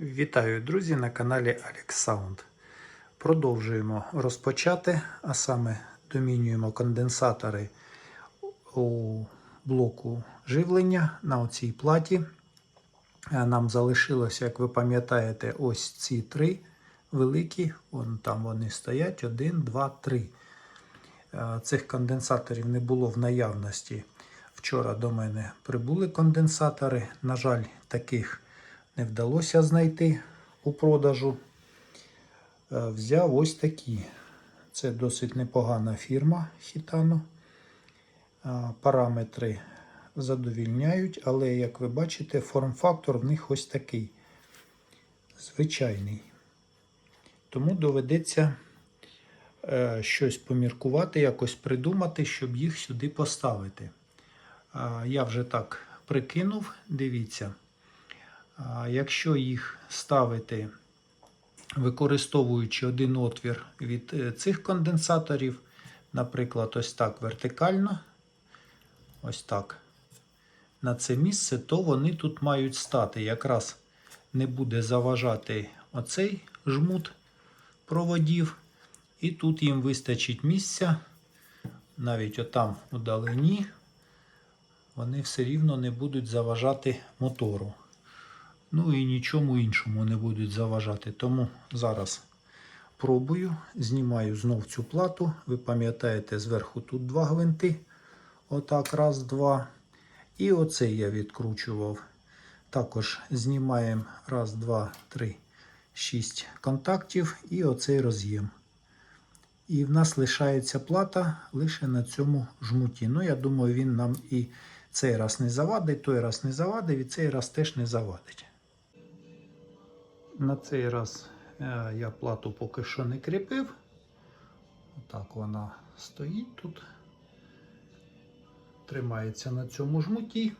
Вітаю, друзі, на каналі Alex. Продовжуємо розпочати, а саме домінюємо конденсатори у блоку живлення на оцій платі. Нам залишилося, як ви пам'ятаєте, ось ці три великі. Вон там вони стоять: один, два, три. Е, Цих конденсаторів не було в наявності. Вчора до мене прибули конденсатори. На жаль, таких не вдалося знайти у продажу. Е, Взяв ось такі. Це досить непогана фірма Хітано. Параметри задовільняють, але, як ви бачите, форм-фактор в них ось такий. Звичайний. Тому доведеться е, щось поміркувати, якось придумати, щоб їх сюди поставити. Я вже так прикинув, дивіться. Якщо їх ставити, використовуючи один отвір від е, цих конденсаторів, наприклад, ось так вертикально, ось так, на це місце, то вони тут мають стати. Якраз не буде заважати оцей жмут проводів, і тут їм вистачить місця, навіть отам у далині, вони все рівно не будуть заважати мотору. Ну і нічому іншому не будуть заважати. Тому зараз пробую, знімаю знов цю плату. Ви пам'ятаєте, зверху тут два гвинти. Отак, раз, два. І оцей я відкручував. Також знімаємо раз, два, три, шість контактів і оцей роз'єм. І в нас лишається плата лише на цьому жмуті. Ну, я думаю, він нам і цей раз не завадить, той раз не завадить, і цей раз теж не завадить. На цей раз е, я плату поки що не кріпив. Отак вона стоїть тут. Тримається на цьому жмуті.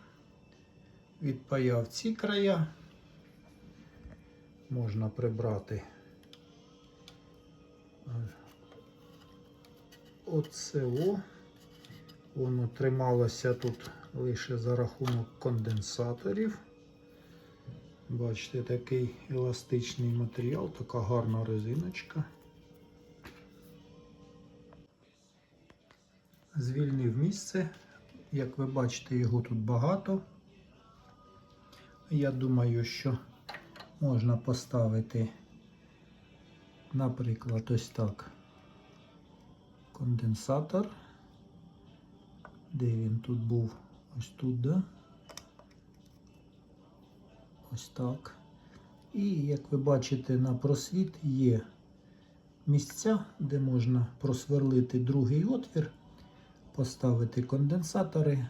Відпаяв ці края. Можна прибрати оце. Воно трималося тут лише за рахунок конденсаторів. Бачите, такий еластичний матеріал, така гарна резиночка. Звільнив місце. Як ви бачите, його тут багато. Я думаю, що можна поставити, наприклад, ось так конденсатор. Де він тут був? Ось тут, да? Ось так. І, як ви бачите, на просвіт є місця, де можна просверлити другий отвір, поставити конденсатори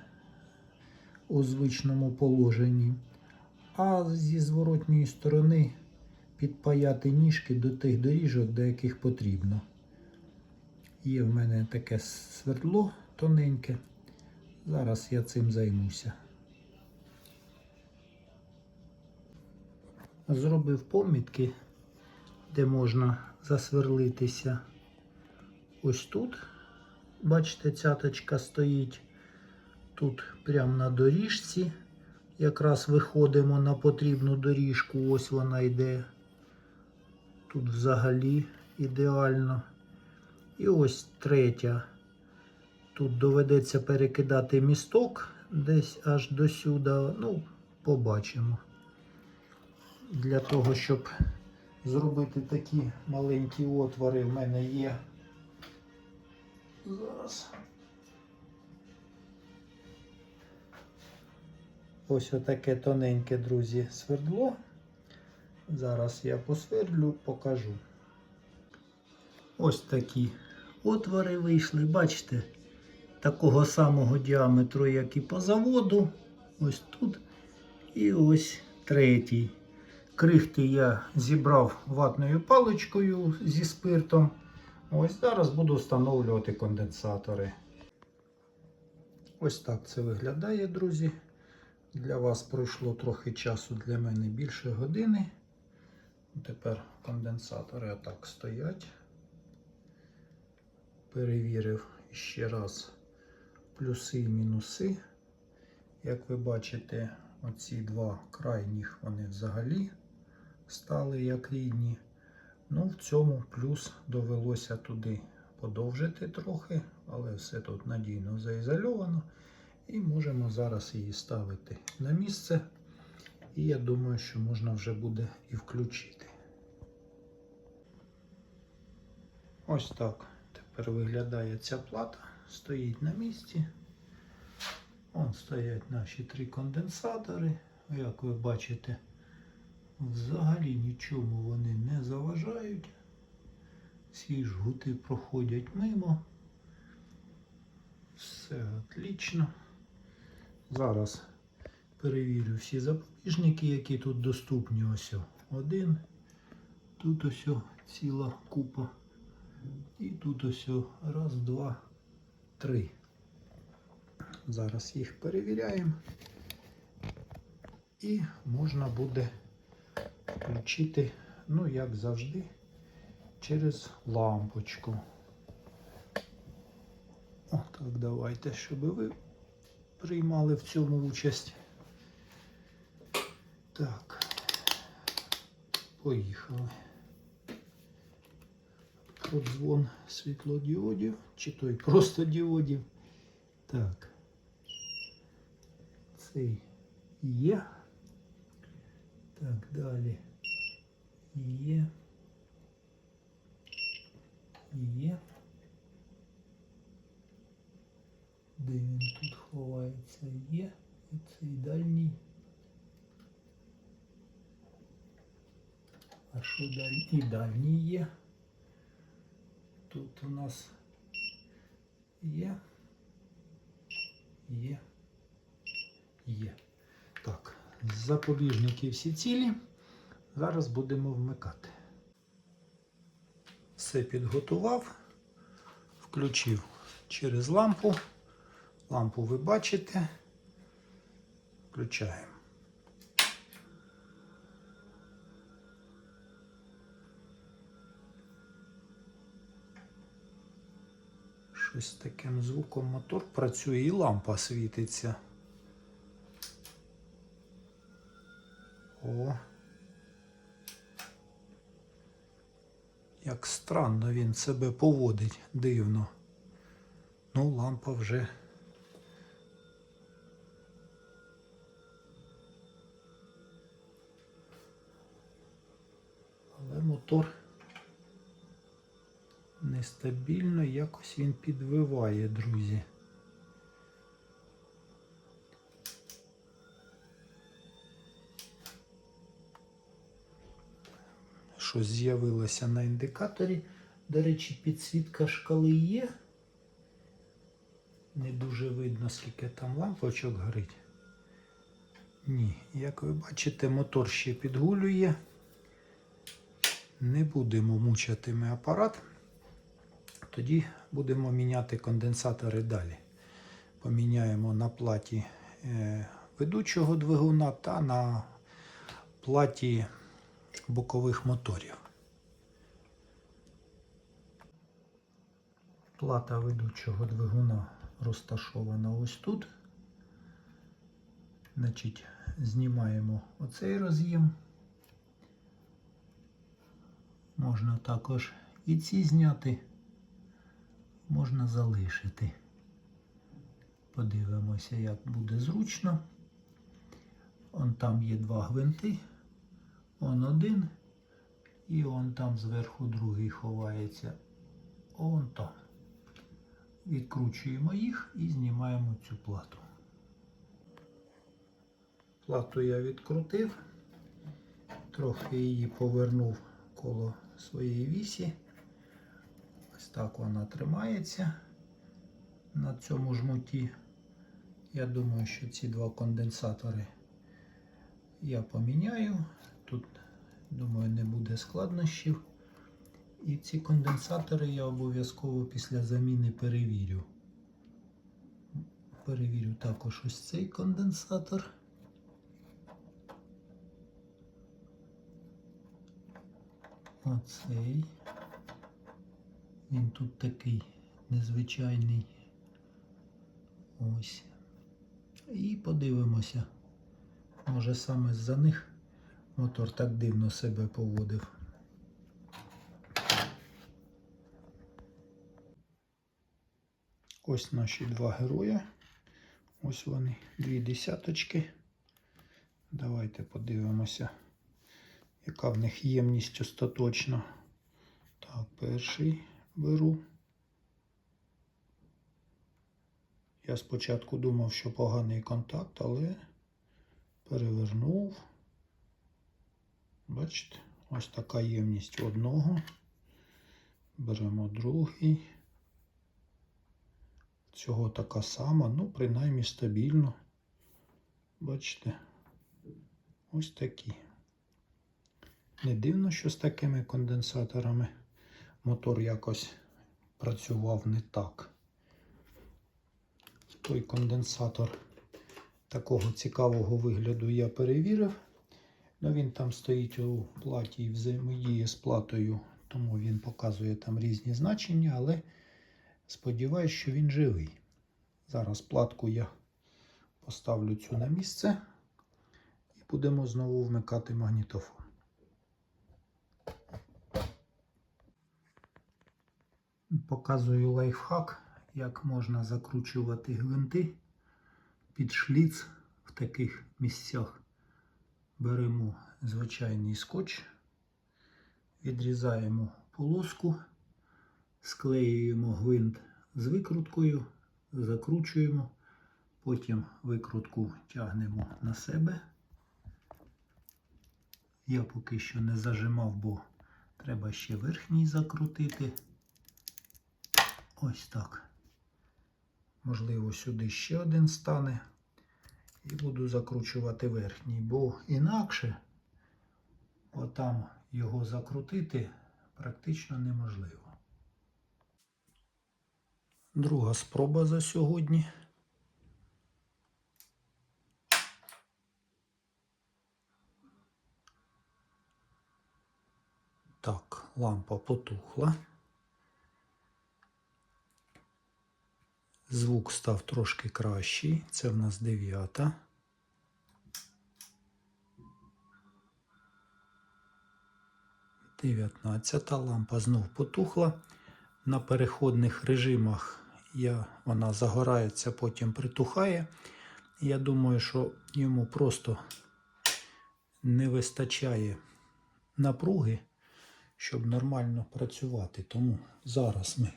у звичному положенні, а зі зворотньої сторони підпаяти ніжки до тих доріжок, до яких потрібно. Є в мене таке свердло тоненьке. Зараз я цим займуся. Зробив помітки, де можна засверлитися. Ось тут. Бачите, цяточка стоїть. Тут прямо на доріжці. Якраз виходимо на потрібну доріжку. Ось вона йде. Тут взагалі ідеально. І ось третя. Тут доведеться перекидати місток десь аж до сюди. Ну, побачимо. Для того, щоб зробити такі маленькі отвори, в мене є. Зараз. Ось отаке тоненьке, друзі, свердло. Зараз я посвердлю, покажу. Ось такі отвори вийшли, бачите, такого самого діаметру, як і по заводу. Ось тут. І ось третій. Крихти я зібрав ватною паличкою зі спиртом. Ось зараз буду встановлювати конденсатори. Ось так це виглядає, друзі. Для вас пройшло трохи часу, для мене більше години. Тепер конденсатори отак стоять. Перевірив ще раз плюси і мінуси. Як ви бачите, оці два крайніх вони взагалі стали як рідні. Ну, в цьому плюс довелося туди подовжити трохи, але все тут надійно заізольовано. І можемо зараз її ставити на місце. І я думаю, що можна вже буде і включити. Ось так тепер виглядає ця плата. Стоїть на місці. Вон стоять наші три конденсатори. Як ви бачите, взагалі нічому вони не заважають. Всі жгути проходять мимо. Все отлично. Зараз перевірю всі запобіжники, які тут доступні. Ось один. Тут ось ціла купа. І тут ось раз, два, три. Зараз їх перевіряємо. І можна буде включити, ну, як завжди, через лампочку. О, так, давайте, щоб ви приймали в цьому участь. Так. Поїхали. Продзвон світлодіодів, чи той просто діодів. Так. Цей є. Так, далі. Є. Є. Де він тут ховається? Є. І цей дальній. А що дальній? І дальній є. Тут у нас є. Є. Є. Запобіжники всі цілі. Зараз будемо вмикати. Все підготував, включив через лампу. Лампу ви бачите. Включаємо. Щось таким звуком мотор працює і лампа світиться. О. Як странно він себе поводить дивно. Ну, лампа вже. Але мотор нестабільно, якось він підвиває, друзі. Щось з'явилося на індикаторі. До речі, підсвітка шкали є. Не дуже видно, скільки там лампочок горить. Ні, як ви бачите, мотор ще підгулює. Не будемо мучити ми апарат. Тоді будемо міняти конденсатори далі. Поміняємо на платі е, ведучого двигуна та на платі бокових моторів. Плата ведучого двигуна розташована ось тут. Значить, знімаємо оцей роз'єм. Можна також і ці зняти, можна залишити. Подивимося, як буде зручно. Он там є два гвинти. Он один. І он там зверху другий ховається. Он там. Відкручуємо їх і знімаємо цю плату. Плату я відкрутив, трохи її повернув коло своєї вісі. Ось так вона тримається на цьому жмуті. Я думаю, що ці два конденсатори я поміняю. Тут, думаю, не буде складнощів. І ці конденсатори я обов'язково після заміни перевірю. Перевірю також ось цей конденсатор. Оцей. Він тут такий незвичайний. Ось. І подивимося. Може саме з-за них мотор так дивно себе поводив. Ось наші два герої. Ось вони, дві десяточки. Давайте подивимося, яка в них ємність остаточна. Так, перший беру. Я спочатку думав, що поганий контакт, але перевернув. Бачите, ось така ємність одного. Беремо другий. Цього така сама, ну, принаймні стабільно. Бачите, ось такі. Не дивно, що з такими конденсаторами мотор якось працював не так. Той конденсатор такого цікавого вигляду я перевірив. Ну, він там стоїть у платі і взаємодіє з платою, тому він показує там різні значення, але сподіваюся, що він живий. Зараз платку я поставлю цю на місце і будемо знову вмикати магнітофон. Показую лайфхак, як можна закручувати гвинти під шліц в таких місцях. Беремо звичайний скотч, відрізаємо полоску, склеюємо гвинт з викруткою, закручуємо, потім викрутку тягнемо на себе. Я поки що не зажимав, бо треба ще верхній закрутити. Ось так. Можливо, сюди ще один стане. І буду закручувати верхній, бо інакше отам його закрутити практично неможливо. Друга спроба за сьогодні. Так, лампа потухла. Звук став трошки кращий. Це в нас дев'ята. Дев'ятнадцята лампа знов потухла. На переходних режимах я, вона загорається, потім притухає. Я думаю, що йому просто не вистачає напруги, щоб нормально працювати. Тому зараз ми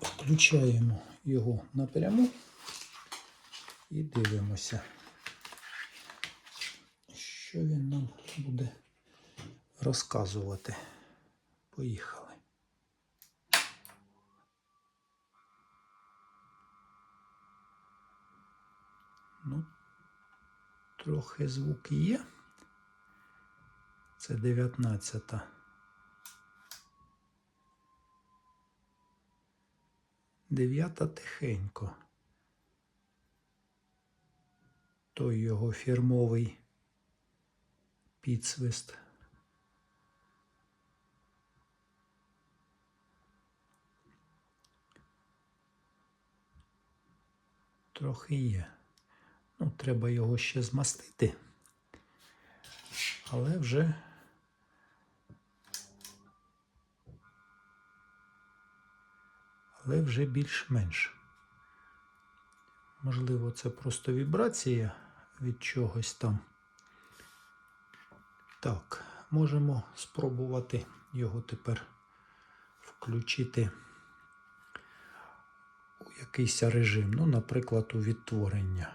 включаємо його напряму і дивимося, що він нам буде розказувати. Поїхали. Ну, трохи звук є. Це 19. Дев'ята тихенько. Той його фірмовий підсвист. Трохи є. Ну, треба його ще змастити. Але вже але вже більш-менш. Можливо, це просто вібрація від чогось там. Так, можемо спробувати його тепер включити у якийсь режим. Ну, наприклад, у відтворення.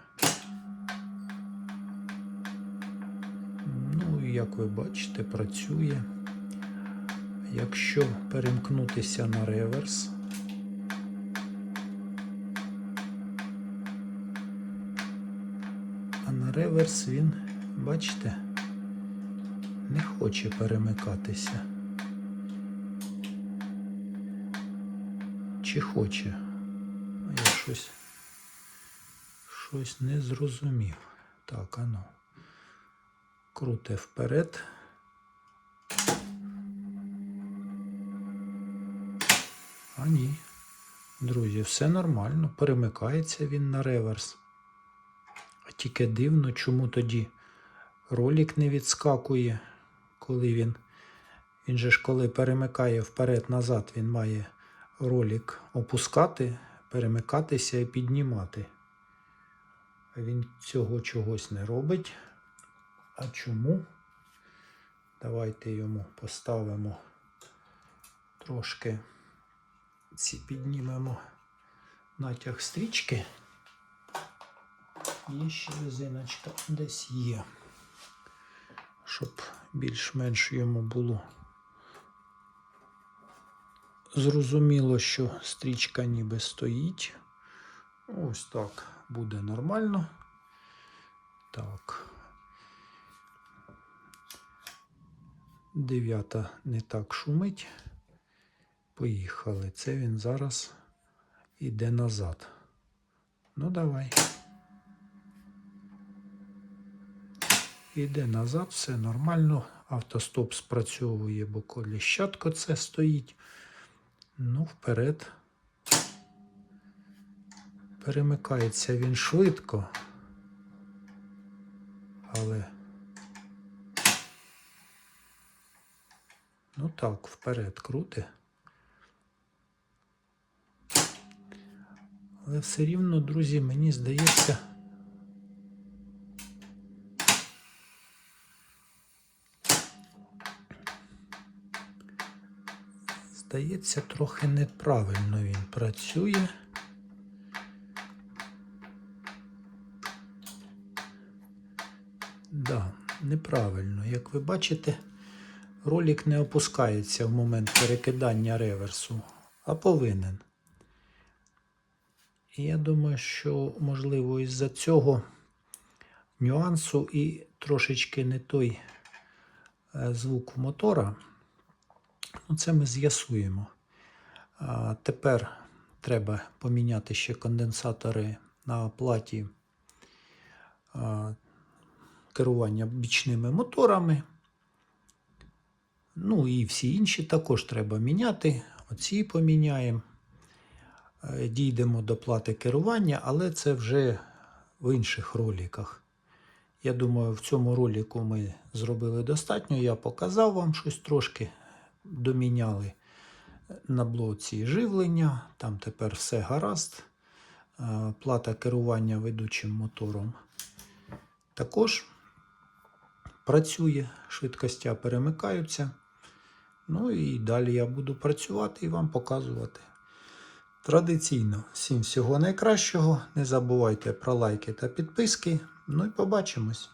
Ну, і як ви бачите, працює. Якщо перемкнутися на реверс, реверс він, бачите, не хоче перемикатися. Чи хоче? Я щось, щось не зрозумів. Так, ану. Круте вперед. А ні. Друзі, все нормально. Перемикається він на реверс. Тільки дивно, чому тоді Ролик не відскакує, коли він. Він же ж коли перемикає вперед-назад, він має ролик опускати, перемикатися і піднімати. А він цього чогось не робить. А чому? Давайте йому поставимо трошки ці піднімемо натяг стрічки. Є ще резиночка десь є, щоб більш-менш йому було зрозуміло, що стрічка ніби стоїть. Ось так буде нормально. Так. Дев'ята не так шумить. Поїхали. Це він зараз іде назад. Ну, давай. Іде назад, все нормально. Автостоп спрацьовує, бо коліщатко це стоїть. Ну, вперед. Перемикається він швидко. Але. Ну так, вперед крути. Але все рівно, друзі, мені здається. Здається, трохи неправильно він працює. Да, неправильно. Як ви бачите, ролик не опускається в момент перекидання реверсу, а повинен. І я думаю, що можливо із-за цього нюансу і трошечки не той е, звук мотора. Ну, це ми з'ясуємо. Тепер треба поміняти ще конденсатори на платі керування бічними моторами. Ну і всі інші також треба міняти. Оці поміняємо. Дійдемо до плати керування, але це вже в інших роликах. Я думаю, в цьому ролику ми зробили достатньо. Я показав вам щось трошки доміняли на блоці живлення. Там тепер все гаразд. Е, Плата керування ведучим мотором також працює, швидкостя перемикаються. Ну і далі я буду працювати і вам показувати. Традиційно всім всього найкращого. Не забувайте про лайки та підписки. Ну і побачимось.